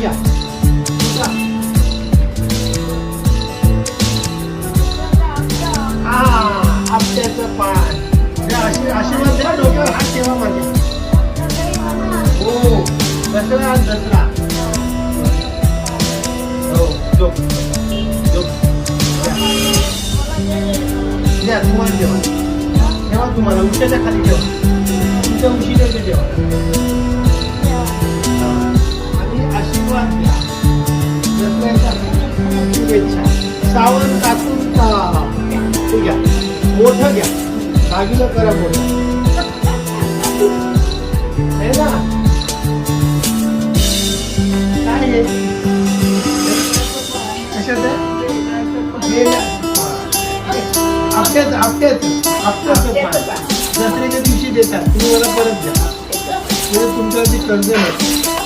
iya. Ah update depan. Ya hasil hasilnya tidak dong kan hasilnya mana oh terserah terserah. Oh jom. Jom. Ya semua dia. Lewat ke mana usia kali dia. Usia usia dia. है ना काय घ्या कशात आहे? हे ना. आपट्याच आपट्याच आपट्याच पान. दसऱ्याच्या दिवशी देतात तुम्ही मला परत द्या म्हणजे तुमचं तुमच्यावरती कर्ज आहे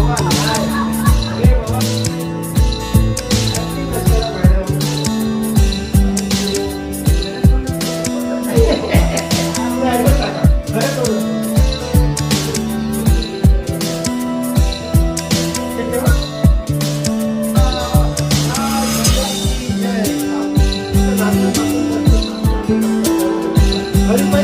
Hari